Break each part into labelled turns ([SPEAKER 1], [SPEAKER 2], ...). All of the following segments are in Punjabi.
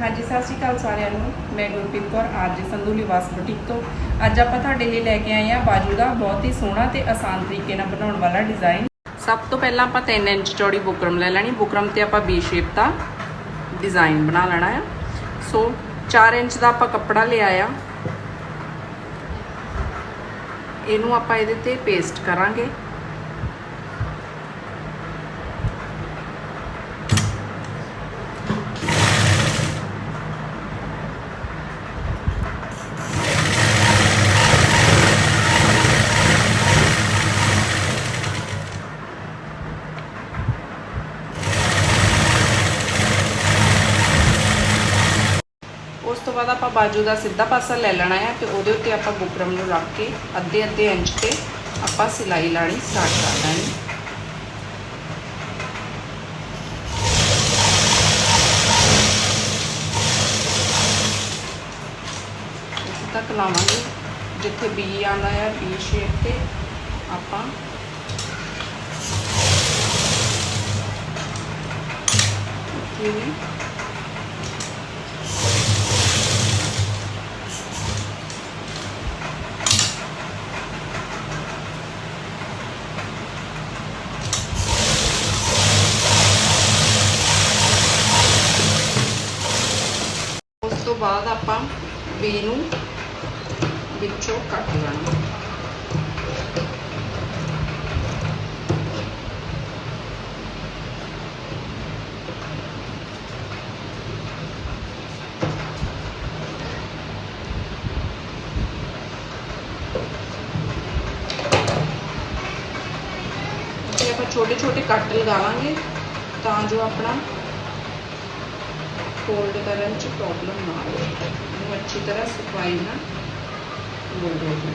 [SPEAKER 1] ਹਾਂਜੀ, ਸਤਿ ਸ਼੍ਰੀ ਅਕਾਲ ਸਾਰਿਆਂ ਨੂੰ। ਮੈਂ Gurpreet Kaur, R G Sandhu, Livas boutique ਤੋਂ। ਅੱਜ ਆਪਾਂ ਤੁਹਾਡੇ ਲਈ ਲੈ ਕੇ ਆਏ ਹਾਂ ਬਾਜੂ ਦਾ ਬਹੁਤ ਹੀ ਸੋਹਣਾ ਤੇ ਆਸਾਨ ਤਰੀਕੇ ਨਾਲ ਬਣਾਉਣ ਵਾਲਾ ਡਿਜ਼ਾਈਨ ਸਭ ਤੋਂ ਪਹਿਲਾਂ ਆਪਾਂ 3 ਇੰਚ ਚੌੜੀ ਬੁਕਰਮ ਲੈ ਲੈਣੀ। ਬੁਕਰਮ ਤੇ ਆਪਾਂ ਬੀ ਸ਼ੇਪ ਦਾ ਡਿਜ਼ਾਈਨ ਬਣਾ ਲੈਣਾ ਆ। ਸੋ 4 ਇੰਚ ਦਾ ਆਪਾਂ ਕੱਪੜਾ ਲਿਆ ਆ। ਇਹਨੂੰ ਆਪਾਂ ਇਹਦੇ ਤੇ ਪੇਸਟ ਕਰਾਂਗੇ। ਤੋਂ ਬਾਅਦ ਆਪਾਂ ਬਾਜੂ ਦਾ ਸਿੱਧਾ ਪਾਸਾ ਲੈ ਲੈਣਾ ਹੈ ਤੇ ਉਹਦੇ ਉੱਤੇ ਆਪਾਂ ਬੁਕਰਮ ਨੂੰ ਰੱਖ ਕੇ ਅੱਧੇ ਅੱਧੇ ਇੰਚ ਤੇ ਆਪਾਂ ਸਿਲਾਈ ਲਾਣੀ ਸਟਾਰਟ ਕਰ ਲੈਣੀ ਇੱਥੇ ਤੱਕ ਲਾਵਾਂਗੇ। ਜਿੱਥੇ ਬੀ ਆਉਂਦਾ ਹੈ ਬੀ ਸ਼ੇਪ ਤੇ ਆਪਾਂ ਇੱਥੇ ਤੋਂ ਬਾਅਦ ਆਪਾਂ ਬੀ ਨੂੰ ਵਿੱਚੋਂ ਕੱਟ ਲੈਣਾ। ਆਪਾਂ ਛੋਟੇ ਛੋਟੇ ਕੱਟ ਲਗਾਵਾਂਗੇ, ਤਾਂ ਜੋ ਆਪਣਾ ਫੋਲਡ ਕਰਨ ਚ ਪ੍ਰੋਬਲਮ ਨਾ ਆਵੇ। ਇਹਨੂੰ ਅੱਛੀ ਤਰ੍ਹਾਂ ਸਫ਼ਾਈ ਨਾਲ ਫੋਲਡ ਹੋ ਜਾਵੇ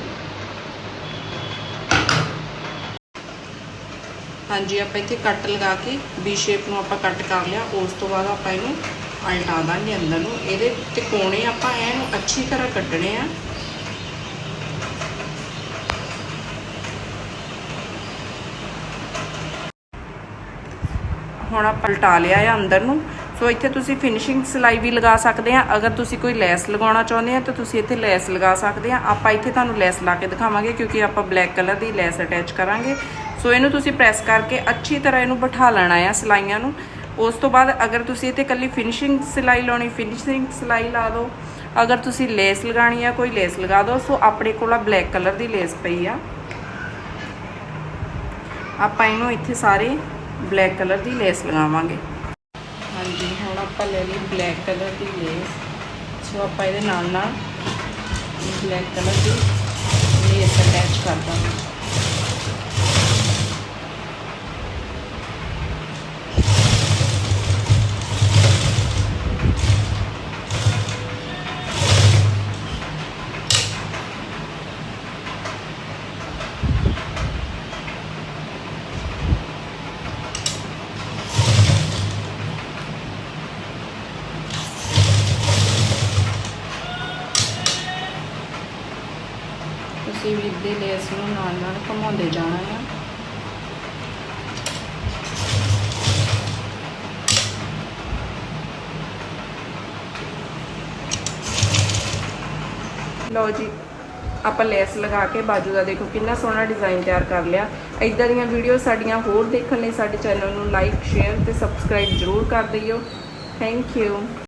[SPEAKER 1] ਹਾਂਜੀ, ਆਪਾਂ ਇੱਥੇ ਕੱਟ ਲਗਾ ਕੇ ਵੀ ਸ਼ੇਪ ਨੂੰ ਆਪਾਂ ਕੱਟ ਕਰ ਲਿਆ। ਉਸ ਤੋਂ ਬਾਅਦ ਆਪਾਂ ਇਹਨੂੰ ਉਲਟਾ ਦਾਂਗੇ ਅੰਦਰ ਨੂੰ। ਇਹਦੇ ਤੇ ਕੋਣੇ ਆਪਾਂ ਇਹਨੂੰ ਅੱਛੀ ਤਰ੍ਹਾਂ ਕੱਟਣੇ ਆ। ਹੁਣ ਆਪਾਂ ਪਲਟਾ ਲਿਆ ਹੈ ਅੰਦਰ ਨੂੰ। ਸੋ ਇੱਥੇ ਤੁਸੀਂ ਫਿਨਿਸ਼ਿੰਗ ਸਿਲਾਈ ਵੀ ਲਗਾ ਸਕਦੇ ਆ ਅਗਰ ਤੁਸੀਂ ਕੋਈ ਲੈਸ ਲਗਾਉਣਾ ਚਾਹੁੰਦੇ ਆ ਤਾਂ ਤੁਸੀਂ ਇੱਥੇ ਲੈਸ ਲਗਾ ਸਕਦੇ ਆ ਆਪਾਂ ਇੱਥੇ ਤੁਹਾਨੂੰ ਲੈਸ ਲਾ ਕੇ ਦਿਖਾਵਾਂਗੇ ਕਿਉਂਕਿ ਆਪਾਂ ਬਲੈਕ ਕਲਰ ਦੀ ਲੈਸ ਅਟੈਚ ਕਰਾਂਗੇ। ਸੋ ਇਹਨੂੰ ਤੁਸੀਂ ਪ੍ਰੈਸ ਕਰਕੇ ਅੱਛੀ ਤਰ੍ਹਾਂ ਇਹਨੂੰ ਬਿਠਾ ਲੈਣਾ ਆ ਸਿਲਾਈਆਂ ਨੂੰ। ਉਸ ਤੋਂ ਬਾਅਦ ਅਗਰ ਤੁਸੀਂ ਇੱਥੇ ਕੱਲੀ ਫਿਨਿਸ਼ਿੰਗ ਸਿਲਾਈ ਲਾਉਣੀ ਫਿਨਿਸ਼ਿੰਗ ਸਿਲਾਈ ਲਾ ਦਿਓ। ਅਗਰ ਤੁਸੀਂ ਲੈਸ ਲਗਾਣੀ ਆ, ਕੋਈ ਲੈਸ ਲਗਾ ਦਿਓ। ਸੋ ਆਪਣੇ ਕੋਲ ਆ ਬਲੈਕ ਕਲਰ ਦੀ ਲੇਸ ਪਈ ਆ। ਆਪਾਂ ਇਹਨੂੰ ਇੱਥੇ ਸਾਰੇ ਬਲੈਕ ਕਲਰ ਦੀ ਲੈਸ ਲਗਾਵਾਂਗੇ। ਹਾਂਜੀ, ਹੁਣ ਆਪਾਂ ਲੈ ਲਈ ਬਲੈਕ ਕਲਰ ਦੀ ਲੇਸ ਸੋ ਆਪਾਂ ਇਹਦੇ ਨਾਲ ਨਾਲ ਬਲੈਕ ਕਲਰ ਦੀ ਲੇਸ ਅਟੈਚ ਕਰ ਦਾਂਗੇ। ਤੁਸੀਂ ਵੀ ਦੇ ਲੇਸ ਨੂੰ ਨਾਲ ਨਾਲ ਘੁਮਾਉਂਦੇ ਜਾਣਾ ਹੈ ਲਓ ਜੀ, ਆਪਾਂ ਲੈਸ ਲਗਾ ਕੇ ਬਾਜੂ ਦਾ ਦੇਖੋ ਕਿੰਨਾ ਸੋਹਣਾ ਡਿਜ਼ਾਈਨ ਤਿਆਰ ਕਰ ਲਿਆ। ਇਦਾਂ ਦੀਆਂ ਵੀਡੀਓ ਸਾਡੀਆਂ ਹੋਰ ਦੇਖਣ ਲਈ ਸਾਡੇ ਚੈਨਲ ਨੂੰ ਲਾਈਕ ਸ਼ੇਅਰ ਤੇ ਸਬਸਕ੍ਰਾਈਬ ਜ਼ਰੂਰ ਕਰ ਦਿਓ। Thank you